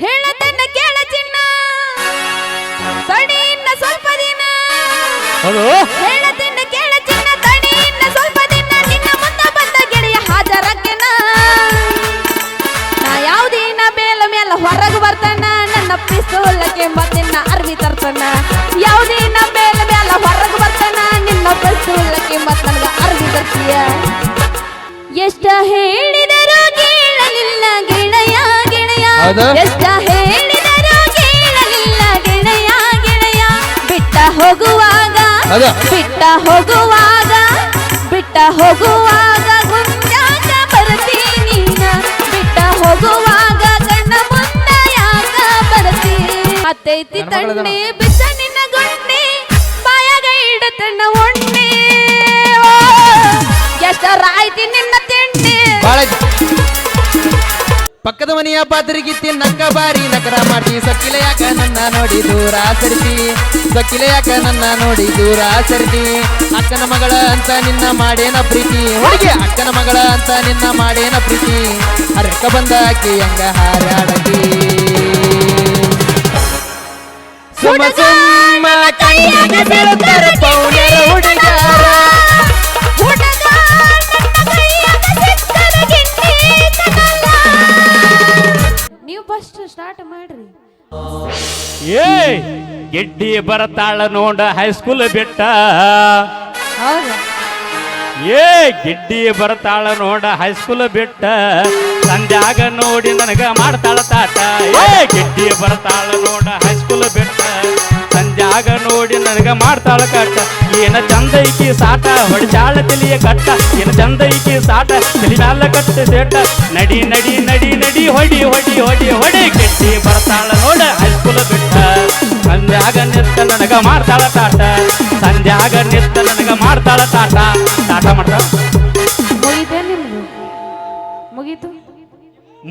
ಹೇಳತನ್ನ ಕೇಳ ಚಿನ್ನ. ತಡಿ ಇನ್ನ ಸ್ವಲ್ಪ ದಿನ. ಹೌದು? ಎಷ್ಟ ಹೇಳಿದರೂ ಕೇಳಲಿಲ್ಲ ಗೆಳೆಯ ಗೆಳೆಯ ಬಿಟ್ಟ ಹೋಗುವಾಗ ಹೌದು. ಬಿಟ್ಟ ಹೋಗುವಾಗ ಬಿಟ್ಟ ಹೋಗುವಾಗ ಗುಂಜಾಕ ಬರ್ತೀನಿ ಬಿಟ್ಟ ಹೋಗುವಾಗ ಕಣ್ಣ ಮುಂದ ಯಾಕ ಬರ್ತಿ ಅತ್ತೈತಿ. ತಣ್ಣೆ ಬಿಸ ನಿನ್ನ ಗುಂಡಿ ಬಾಯಾಗ ಇಡತಣ್ಣ ಉಣ್ಣೆ ಎಷ್ಟರಾಯ್ತಿ ನಿನ್ನ ತಿಂಡಿ ಬಾಳ ಪಕ್ಕದ ಮನೆಯ ಪಾತ್ರಿಗಿತ್ತಿ ನಕ್ಕ ಬಾರಿ ನಕರ ಮಾಡಿ ಸಕ್ಕಿಲೆ ಯಾಕ ನನ್ನ ನೋಡಿ ದೂರ ಸರಿತಿ? ಸಕ್ಕಿಲೆ ಯಾಕ ನನ್ನ ನೋಡಿ ದೂರ ಸರಿತಿ? ಅಕ್ಕನ ಮಗಳ ಅಂತ ನಿನ್ನ ಮಾಡೇನ ಪ್ರೀತಿ? ಹುಡುಗಿ ಅಕ್ಕನ ಮಗಳ ಅಂತ ನಿನ್ನ ಮಾಡೇನ ಪ್ರೀತಿ? ಅರೆಕ್ಕ ಬಂದ ಅಕ್ಕಿ ಹಂಗ ಹಾರಾಡಕಿ ಸುಮ್ಮ ಸುಮ್ಮ ಏ ಗೆಡ್ಡಿ ಬರತಾಳ ನೋಡ ಹೈಸ್ಕೂಲ್ ಬಿಟ್ಟ. ಏ ಗಿಡ್ಡಿ ಬರ್ತಾಳ ನೋಡ ಹೈಸ್ಕೂಲ್ ಬಿಟ್ಟ. ಸಂಧ್ಯಾಗ ನೋಡಿ ನನಗ ಮಾಡ್ತಾಳ ತಾಟ ಏ ಗಿಡ್ಡಿ ಬರ್ತಾಳ ನೋಡ ಹೈಸ್ಕೂಲ್ ಬಿಟ್ಟ. ಸಂಧ್ಯಾಗ ನೋಡಿ ನನಗ ಮಾಡ್ತಾಳ ಕಟ್ಟ. ಏನ ಚಂದ ಐಕಿ ಸಾಟ ಹೊಡಿಚಾಳ ತಿಳಿಯ ಕಟ್ಟ. ಏನ ಚಂದ ಐಕಿ ಸಾಟ ತಿಳಿ ಮ್ಯಾಲ ಕಟ್ಟ ಸೇಟ ನಡಿ ನಡಿ ನಡಿ ನಡಿ ಹೊಡಿ ಹೊಡಿ ಹೊಡಿ ಹೊಡಿ ಕೆಟ್ಟಿ ಬರ್ತಾಳ ನೋಡ ಹೈಸ್ಕೂಲ್ ಬಿಟ್ಟ. ಸಂಜಾಗ ನಿತ್ತ ನನಗ ಮಾಡ್ತಾಳ ತಾಟ. ಸಂಜಾಗ ನಿತ್ತ ನನಗ ಮಾಡ್ತಾಳ ತಾಟ. ತಾಟ ಮಾಡ್ತಾಳ? ಮುಗೀತೆ?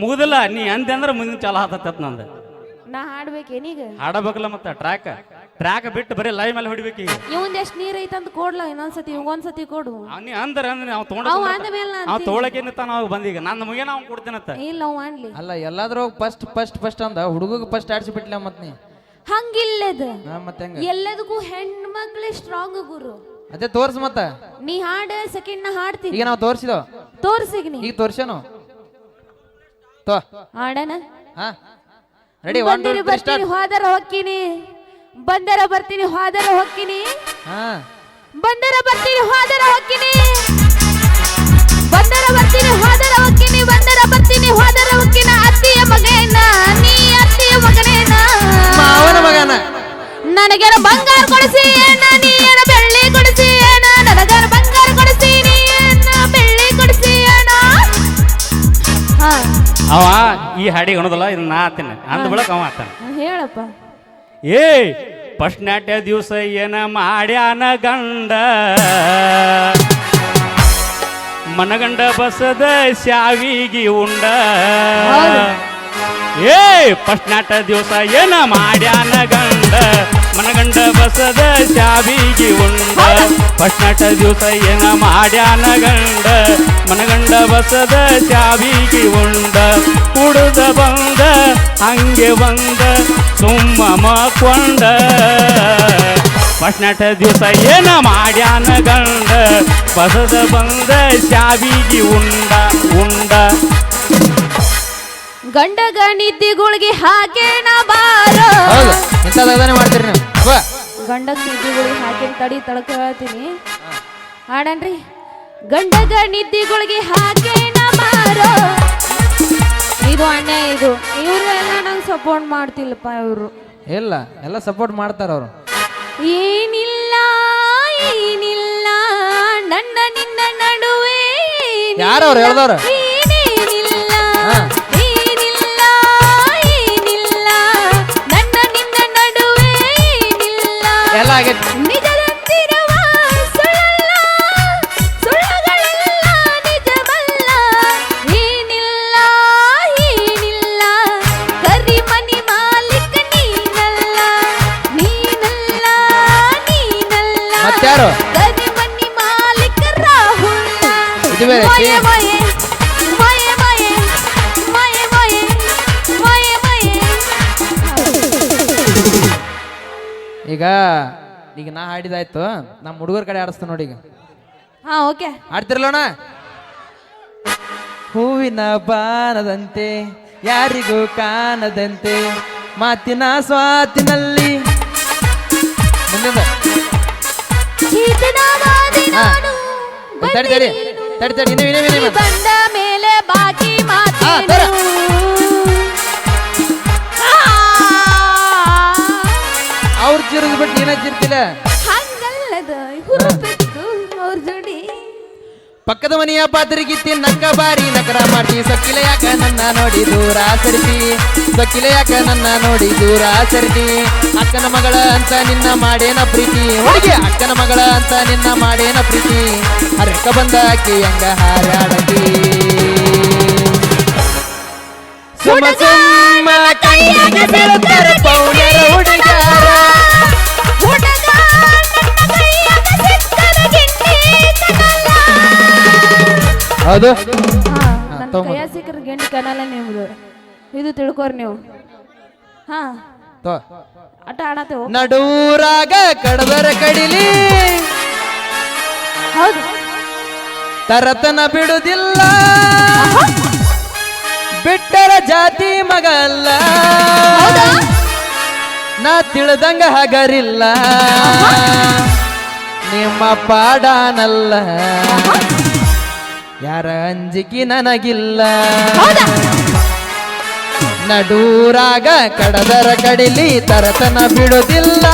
ಮುಗುದಿಲ್ಲ ನೀ ಅಂದೆ ಅಂದ್ರೆ ಮುಂದಿನ ಚಾಲ ಹತ್ತತ್ ನಂದು. ನಾ ಹಾಡ್ಬೇಕೇನೀಗ ಹಾಡಬೇಕಲ್ಲ ಮತ್ತೆ ಟ್ರ್ಯಾಕ್ ಟ್ರ್ಯಾಕ್ ಬಿಟ್ಟು ಬರೀ ಲೈವ್ ಮೇಲೆ ಹೊಡಿಬೇಕು ಈಗ. ಇವಂದ್ ಎಷ್ಟ್ ನೀರ್ ಐತಂತ ಕೊಡ್ಲ ಇನ್ನೊಂದ್ಸತಿ ಇವಂಗೊಂದ್ಸತಿ ಕೊಡು. ಅವ್ ನೀ ಅಂದ್ರೆ ಅಂದ್ರೆ ನಾವು ಅವ್ ಅಂದ ಮೇಲೆ ತೊಗೊಂಡು ಅವ್ ತೊಗೊಳಕ್ಕೆ ನಿಂತ ನಾವು ಬಂದೀಗ. ನನ್ನ ಮುಗಿನ ಅವ್ನು ಕೊಡ್ತೀನತ್ತ ಇಲ್ಲ ಅವ್ ಅನ್ಲಿ ಅಲ್ಲ ಎಲ್ಲಾದ್ರೂ ಫಸ್ಟ್ ಫಸ್ಟ್ ಫಸ್ಟ್ ಅಂದ. ಹುಡುಗಗೆ ಫಸ್ಟ್ ಆಡ್ಸಿಬಿಟ್ಲ ಮತ್ ನೀ. ಹಂಗಿಲ್ಲದ. ಹಾ, ಮತ್ತೆ ಹೆಂಗ? ಹೆಣ್ಣು ಹೆಣ್ಮಕ್ಳೇ ಸ್ಟ್ರಾಂಗ್ ಗುರು. ಅದೇ ತೋರ್ಸ್ ಮತ್ತ. ನೀ ಹಾಡ ಸೆಕೆಂಡ್ನ ಹಾಡ್ತೀನಿ ಈಗ ನಾವು ತೋರ್ಸಿದೋ? ತೋರ್ಸಿಗ್ ನೀ. ಈಗ ತೋರ್ಸನು ತೋ. ಹಾಡನ? ಹಾ. ರೆಡಿ ಒನ್ ಟು ಬರ್ತೀನಿ ಸ್ಟಾರ್ಟ್ ಹೋದರ ಹೊಕ್ಕಿನಿ ಬಂದರ ಬರ್ತೀನಿ ಹೋದರ ಹೊಕ್ಕಿನಿ. ಹಾ. ಬಂದರ ಬರ್ತೀನಿ ಹೋದರ ಹೊಕ್ಕಿನಿ. ಬಂದರ ಬರ್ತೀನಿ ಹೋದರ ಹೊಕ್ಕಿನಿ ಬಂದರ ಬರ್ತೀನಿ ಹೋದರ ಹೊಕ್ಕಿನ ಅತ್ತಿಯ ಮಗೇನ ನೀ ಅತ್ತಿಯ ಮಗನೇನ? ಮಾವನ ಮಗನ. ನನಗೇನ ಬಂಗಾರ ಕೊಡಿಸಿ ಏನ ನೀ ಏನ ಬೆಳ್ಳಿ ಕೊಡಿಸಿ ಏನ ನನಗೇನ ಬಂಗಾರ ಕೊಡಿಸಿ ನೀ ಏನ ಬೆಳ್ಳಿ ಕೊಡಿಸಿ ಏನ? ಹಾ. ಅವ ಈ ಹಾಡಿಗೆ ಅನ್ನೋದಲ್ಲ ಇದನ್ನ ನಾ ಆತೇನೆ ಅಂದ ಬಳಕ ಅವ ಆತಾನ ಹೇಳಪ್ಪ. ಏ ಫಸ್ಟ್ ನಾಟ್ಯ ದಿವಸ ಏನ ಮಾಡ್ಯಾನ ಗಂಡ ಮನಗಂಡ ಬಸದ ಶಾವಿಗಿ ಉಂಡ. ಏ ಪಶ್ನಾಟ ದಿವಸ ಏನ ಮಾಡ್ಯಾನ ಗಂಡ? ಮನಗಂಡ ಬಸದ ಚಾವಿಗೆ ಉಂಡ. ಪಶ್ನಾಟ ದಿವಸ ಏನ ಮಾಡ್ಯಾನ ಗಂಡ? ಮನಗಂಡ ಬಸದ ಚಾವಿಗೆ ಉಂಡ. ಕುಡ್ದ ಬಂದ, ಹಂಗೆ ಬಂದ, ಸುಮ್ಮ ಮಕ್ಕೊಂಡ. ಪಶ್ನಾಟ ದಿವಸ ಏನ ಮಾಡ್ಯಾನ ಗಂಡ? ಬಸದ ಬಂದ ಚಾವಿಗೆ ಉಂಡ ಉಂಡ. ಗಂಡಗ ನಿದ್ದಿಗುಳ್ಗೆ ಹಾಕೇಣ ಬಾರೋ. ಹೌದು ಇಂಥದ್ದಾನೆ ಮಾಡ್ತೀರಿ ನೀವು. ನಿದ್ದಿಗುಳ್ಗೆ ಹಾಕಿನ ತಡಿ ತಳಕ ಹೇಳ್ತೀನಿ. ಹಾಡನ್ರಿ. ಗಂಡಗ ನಿದ್ದಿಗುಳ್ಗೆ ಬಾರ ಬಾರೋ. ಇದು ಅನ್ಯಾಯ ಇದು. ಇವ್ರು ಎಲ್ಲ ನಂಗೆ ಸಪೋರ್ಟ್ ಮಾಡ್ತಿಲ್ಲಪ್ಪ ಇವರು. ಇಲ್ಲ ಎಲ್ಲ ಸಪೋರ್ಟ್ ಮಾಡ್ತಾರ ಅವರು. ಏನಿಲ್ಲ ಏನಿಲ್ಲ. ನನ್ನ ನಿನ್ನ ನಡುವೆ ಯಾರವ್ರು ಹೇಳ್ದವ್ರು? ಮನಿ ಮಾಲೀಕ ರಾಹುಲ್ ಇದು ಬೇರೆ, ಈಗ ಈಗ ನಾ ಹಾಡಿದಾಯ್ತು. ನಮ್ಮ ಹುಡುಗರ ಕಡೆ ಆಡಿಸ್ತು ನೋಡಿ ಈಗ. ಹಾ ಓಕೆ. ಆಡ್ತಿರ್ಲೋಣ ಹೂವಿನ ಬಾನದಂತೆ ಯಾರಿಗೂ ಕಾಣದಂತೆ ಮಾತಿನ ಸ್ವಾತಿನಲ್ಲಿ. ತಡಿ ತಡಿ ತಡಿ ತಡಿ ಬಂದ ಮೇಲೆ ಬಾಕಿ ಹಾ, ಚಿರಿದ್ ಬಿಟ್ಟು ನೀನ ಚಿರ್ತಿಲ್ಲ ಹಂಗಲ್ಲದ ಹುರುಪೆತ್ತು ಅವ್ರ ಜೋಡಿ. ಪಕ್ಕದ ಮನೆಯ ಪಾತ್ರಿಗಿತ್ತಿ ನಕ್ಕ ಬಾರಿ ನಕರ ಮಾಡಿ ಸಕ್ಕಿಲ ಯಾಕ ನನ್ನ ನೋಡಿ ದೂರ ಸರಿತಿ? ಸಕ್ಕಿಲ ಯಾಕ ನನ್ನ ನೋಡಿ ದೂರ ಸರಿತಿ? ಅಕ್ಕನ ಮಗಳ ಅಂತ ನಿನ್ನ ಮಾಡೇನ ಪ್ರೀತಿ? ಹುಡುಗಿ ಅಕ್ಕನ ಮಗಳ ಅಂತ ನಿನ್ನ ಮಾಡೇನ ಪ್ರೀತಿ? ಹರಕ ಬಂದ ಅಕ್ಕಿ ಹಂಗ ಹಾರಾಡತಿ? ಸುಮ ಸುಮ್ಮ ಕೈಯಾಗ ಬೀಳುತ್ತಾರೆ ಪೌಡರ್ ಹುಡುಗಾರ ಹೌದು. ಕೈಯಾಗ ಸಿಕ್ಕರ ಗಿಣ್ಣಿ ಕನಲ ನಿಮ್ದು. ಇದು ತಿಳ್ಕೊರಿ ನೀವು. ಹಾ. ತೋ. ಆಟ ಆಡತೇವು ನಡೂರಾಗ ಕಡದರ ಕಡಿಲಿ. ಹೌದು. ತರತನ ಬಿಡುದಿಲ್ಲ. ಬಿಟ್ಟರ ಜಾತಿ ಮಗಲ್ಲ. ಹೌದಾ? ನಾ ತಿಳಿದಂಗ ಹಗರಿಲ್ಲ. ನಿಮ್ಮ ಪಾಡಾನಲ್ಲ. ಯಾರ ಅಂಜಿಕೆ ನನಗಿಲ್ಲ. ನಡೂರಾಗ ಕಡದರ ಕಡಿಲಿ ತರತನ ಬಿಡುದಿಲ್ಲ.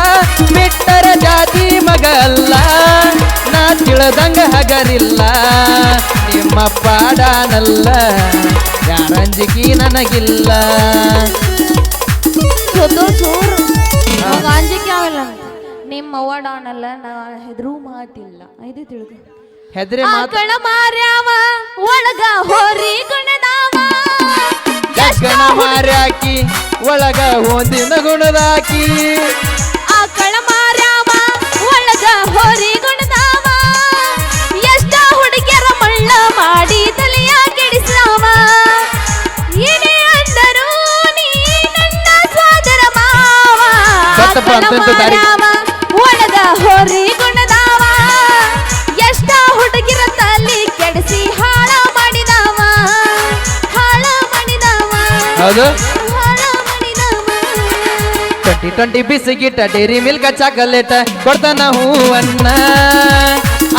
ಬಿಟ್ಟರ ಜಾತಿ ಮಗಲ್ಲ. ನಾ ತಿಳದಂಗ ಹಗರಿಲ್ಲ. ನಿಮ್ಮ ಪಾಡಾನಲ್ಲ. ನನಗಿಲ್ಲ. ಅವಾಗ ಅಂಜಿಕೆ ಅಂತ. ನಿಮ್ಮ ಅವ್ವ ಡಾನಲ್ಲ ನಾ ಹೆದ್ರು ಮಾತಿಲ್ಲ. ಇದು ತಿಳಿದು ಹೆದ್ರಿ ಮಾತಣ ಆಕಳ ಮಾರ್ಯಾವ ಒಳಗ ಹೋರಿ ಗುಣದಾವ. ಜಗ್ಗನ ಮಾರ್ಯಾಕಿ ಒಳಗ ಹೋದಿನ ಗುಣದಾಕಿ. ಆಕಳ ಮಾರ್ಯಾವ ಒಳಗ ಹೋರಿ ಗುಣದಾವ. ಎಷ್ಟ ಹುಡುಗಿಯರ ಮಳ್ಳ ಮಾಡಿ ತಲೆಯ ಕೆಡಿಸ್ಲಾವ ಏನೇ ಅಂದರು ನೀ ನನ್ನ ಸೋದರ ಮಾವ. ಸತ್ತಪ್ಪ ಆಕಳ ಅಂತಂತ ಮಾರ್ಯಾವ ಒಳಗ ಹೋರಿ ಮಾಡಿದವ twenty twenty biscuit Dairy Milk chocolate ಕೊಡ್ತಾನ ಹೂವನ್ನ.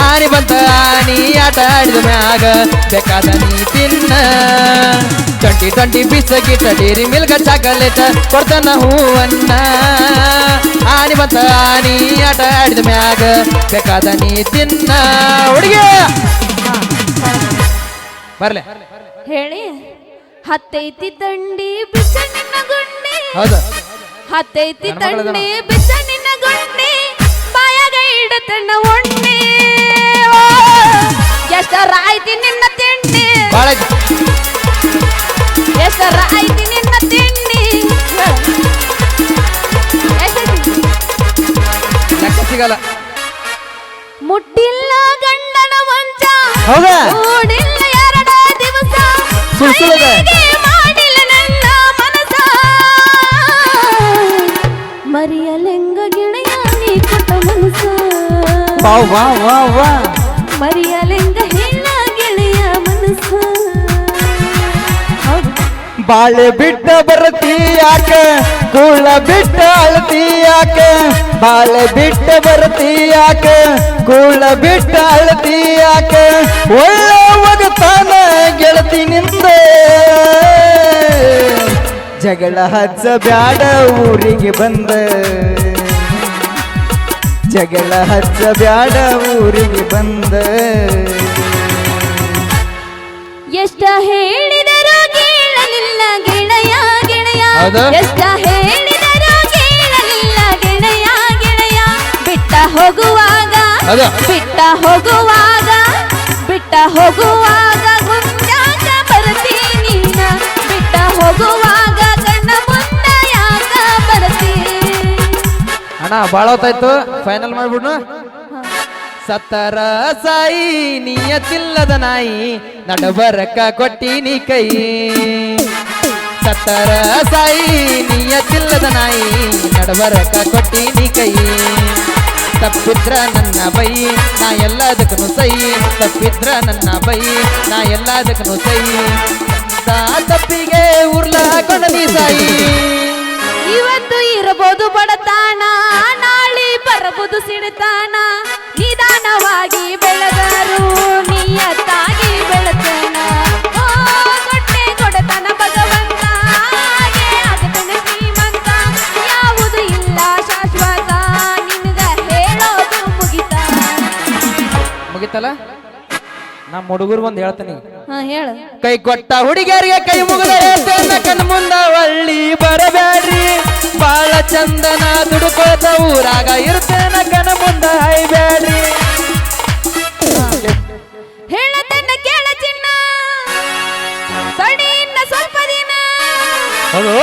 ಆನಿ ಬಂತ ಆನಿ ಆಟ ಆಡಿದ ಮ್ಯಾಗ ಬೇಕಾದ ನೀ ತಿನ್ನ twenty twenty biscuit Dairy Milk chocolate ಕೊಡ್ತಾನ ಹೂವನ್ನ. ಆನಿ ಬಂತ ಆನಿ ಆಟ ಆಡಿದ ಮ್ಯಾಗ ಬೇಕಾದ ನೀ ತಿನ್ನ ಹುಡುಗಿ ಬರ್ಲೆ. ಹೇಳಿ. ಹತ್ತೈತಿ ತಂಡಿ ಬಿಚ್ಚ ನಿನ್ನ ಗುಂಡಿ. ಹೌದು. ಹತ್ತೈತಿ. ತಂಡಿ ಬಿಚ್ಚ ನಿನ್ನ ಗುಂಡಿ. ಬಾಯಾಗ ಇಡತಣ್ಣ ಉಣ್ಣಿ ಓ, ಎಷ್ಟರ ಆಯ್ತಿ ನಿನ್ನ ತಿಂಡಿ. ಎಷ್ಟರ ಆಯ್ತಿ ನಿನ್ನ ತಿಂಡಿ. ಸಿಗಲ್ಲ? ಮುಟ್ಟಿಲ್ಲ ಗಂಡನ ಮಂಚ. ಹೌದಾ? ಸುಳ್ಸುಳದ. ಮರಿಯಲೆಂಗ ಗಿಳೆಯ ನೀ ಕೊಟ್ಟ ಮನಸ ವಾ ವಾ ವಾ ವಾ ಬಾಳೆ ಬಿಟ್ಟ ಬರತಿ ಯಾಕ? ಕೂಳ ಬಿಟ್ಟ ಅಳತಿ ಯಾಕ? ಬಾಳೆ ಬಿಟ್ಟ ಬರತಿ ಯಾಕ? ಕೂಳ ಬಿಟ್ಟ ಅಳತಿ ಯಾಕ? ಒಳ್ಳೆ ಒಗತಾನ ಗೆಳತಿ ನಿಂದೆ ಜಗಳ ಹಚ್ಚ ಬ್ಯಾಡ ಊರಿಗೆ ಬಂದ. ಜಗಳ ಹಚ್ಚ ಬ್ಯಾಡ ಊರಿಗೆ ಬಂದ. ಎಷ್ಟ ಹೇಳಿದರೂ ಎಷ್ಟ ಹೇಳಿದರೂ ಕೇಳಲಿಲ್ಲ ಗೆಳೆಯ ಗೆಳೆಯ. ಬಿಟ್ಟ ಹೋಗುವಾಗ ಬಿಟ್ಟ ಹೋಗುವಾಗ ಬಿಟ್ಟ ಹೋಗುವಾಗ ಮುಂದಾಕ ಬರ್ತೀನಿ ಬಿಟ್ಟ ಹೋಗುವಾಗ ಕಣ್ಣ ಮುಂದ ಯಾಕ ಬರ್ತೀನಿ ಅಣ್ಣ ಭಾಳ ಹೊತ್ತಾಯ್ತು ಫೈನಲ್ ಮಾಡ್ಬಿಡ್ನು. ಸತ್ತರ ಸಾಯಿ ನಿಯತಿಲ್ಲದ ನಾಯಿ ನಡಬರಕ ಕೊಟ್ಟಿನಿ ಕೈ. ಸತ್ತರ ಸಾಯಿ ನಿಯತಿಲ್ಲದ ನಾಯಿ ನಡವರಕ ಕೊಟ್ಟಿನಿ ಕೈ. ತಪ್ಪಿದ್ರ ನನ್ನ ಬೈ, ನಾ ಎಲ್ಲದಕ್ಕೂ ಸೈ. ತಪ್ಪಿದ್ರ ನನ್ನ ಬೈ, ನಾ ಎಲ್ಲದಕ್ಕೂ ಸೈ. ತಾ ತಪ್ಪಿಗೆ ಉರ್ಲ ಕೊಡದಿ ಸಾಯಿ. ಇವತ್ತು ಇರಬಹುದು ಬಡತಾಣ, ನಾಳೆ ಬರಬಹುದು ಸಿಡತಾಣ. ನಿಧಾನವಾಗಿ ಬೆಳೆದರು ಮುಗಿತಲ್ಲ ನಮ್ಮ ಹುಡುಗರು ಬಂದು ಹೇಳ್ತಾನೆ. ಹಾ ಹೇಳು. ಕೈ ಕೊಟ್ಟ ಹುಡುಗಿಯರಿಗೆ ಕೈ ಮುಗಿದ ಕಣ್ ಮುಂದ ಒಳ್ಳಿ ಬರಬೇಡ್ರಿ. ಬಾಳ ಚಂದನ ದುಡುಕೋತ ಊರಾಗ ಇರ್ತೇನ ಕಣ ಮುಂದ ಹೈಬೇಡ್ರಿ ಹೇಳತನ್ನ ಕೇಳ ಚಿನ್ನ. ತಡಿ ಸ್ವಲ್ಪ ದಿನ. ಹೌದು?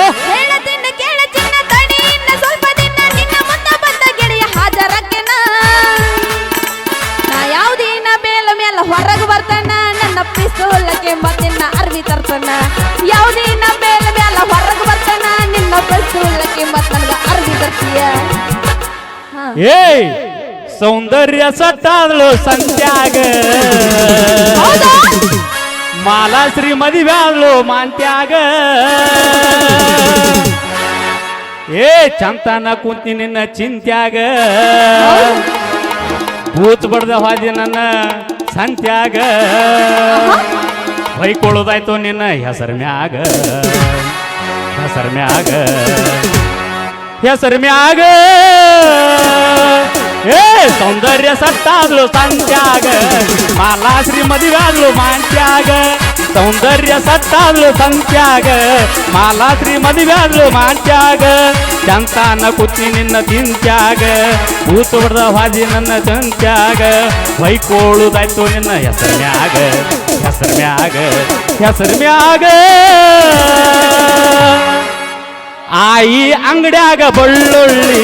ಏಯ್ ಸೌಂದರ್ಯ ಸತ್ತಾದಳು ಸಂತ್ಯಾಗ. ಮಾಲಾಶ್ರೀ ಮದುವೆ ಆದ್ಲು ಮಾಂತ್ಯಾಗ. ಏ ಚಂತನ ಕುಂತಿ ನಿನ್ನ ಚಿಂತ್ಯಾಗ. ಭೂತ್ ಬಡ್ದ ಹಾದಿ ನನ್ನ ಸಂತ್ಯಾಗ. ಬೈಕೊಳ್ಳೋದಾಯ್ತು ನಿನ್ನ ಹೆಸರ ಮ್ಯಾಗ. ಹೆಸರ ಮ್ಯಾಗ. ಹೆಸರ ಮ್ಯಾಗ. ಏ, ಸೌಂದರ್ಯ ಸತ್ತಾದ್ಲು ಸಂತ್ಯಾಗ. ಮಾಲಾಶ್ರೀ ಮದುವೆ ಆದ್ಲು ಮಾಂತ್ಯಾಗ ಸೌಂದರ್ಯ ಸತ್ತಾದ್ಲು ಸಂತ್ಯಾಗ. ಮಾಲಾಶ್ರೀ ಮದುವೆ ಆದ್ಲು ಮಾಂತ್ಯಾಗ ಚಂತಾನ ಕುತ್ತಿ ನಿನ್ನ ತಿಂತ್ಯಾಗ. ಭೂತ ಹೊಡೆದ ಹಾದಿ ನನ್ನ ಚಂತ್ಯಾಗ ಬೈಕೋಳುದಾಯ್ತು ನಿನ್ನ ಹೆಸರು ಮ್ಯಾಗ. ಹೆಸರು ಮ್ಯಾಗ. ಹೆಸರ ಮ್ಯಾಗ. ಆಯಿ ಅಂಗಡ್ಯಾಗ ಬಳ್ಳುಳ್ಳಿ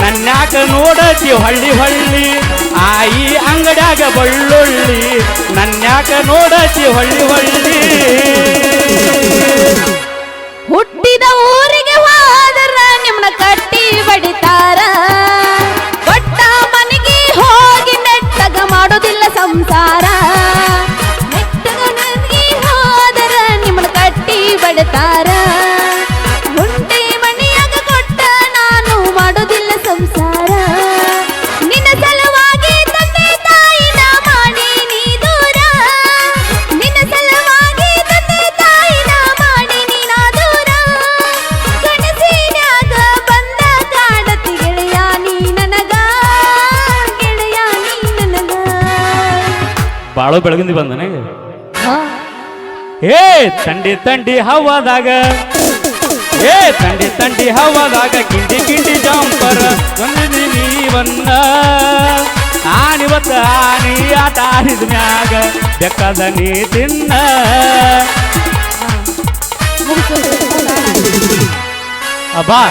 ನನ್ಯಾಕ ನೋಡತಿ ಹೊಳ್ಳಿ ಹೊಳ್ಳಿ. ಆಯಿ ಅಂಗಡ್ಯಾಗ ಬಳ್ಳುಳ್ಳಿ ನನ್ಯಾಕ ನೋಡತಿ ಹೊಳ್ಳಿ ಹೊಳ್ಳಿ. ಹುಟ್ಟಿದ ಊರಿಗೆ ಹೋದ್ರ ನಿಮ್ಮನ್ನ ಕಟ್ಟಿ ಬಡಿತಾರ. ಕೊಟ್ಟ ಮನೆಗೆ ಹೋಗಿ ನೆಟ್ಟಗ ಮಾಡೋದಿಲ್ಲ ಸಂಸಾರ. ನೆಟ್ಟಗ ನನಗೆ ಹೋದರ ನಿಮ್ಮನ್ನ ಕಟ್ಟಿ ಬಡಿತಾರ. ಬಾಳು ಬೆಳಗಿಂದ ಬಂದನೆ. ಏ ತಂಡಿ ತಂಡಿ ಹವಾದಾಗ ಏ ತಂಡಿ ತಂಡಿ ಹವಾದಾಗ ಕಿಂಡಿ ಕಿಂಡಿ ನೀ ಬಂದಿನಿ ನೀವನ್ನ. ಆನಿವತ್ತ ಆನಿ ಆಟ ಆಡಿದ ಮ್ಯಾಗ ಬೆಕ್ಕದ ನೀ ತಿನ್ನ. ಅಬ್ಬಾ.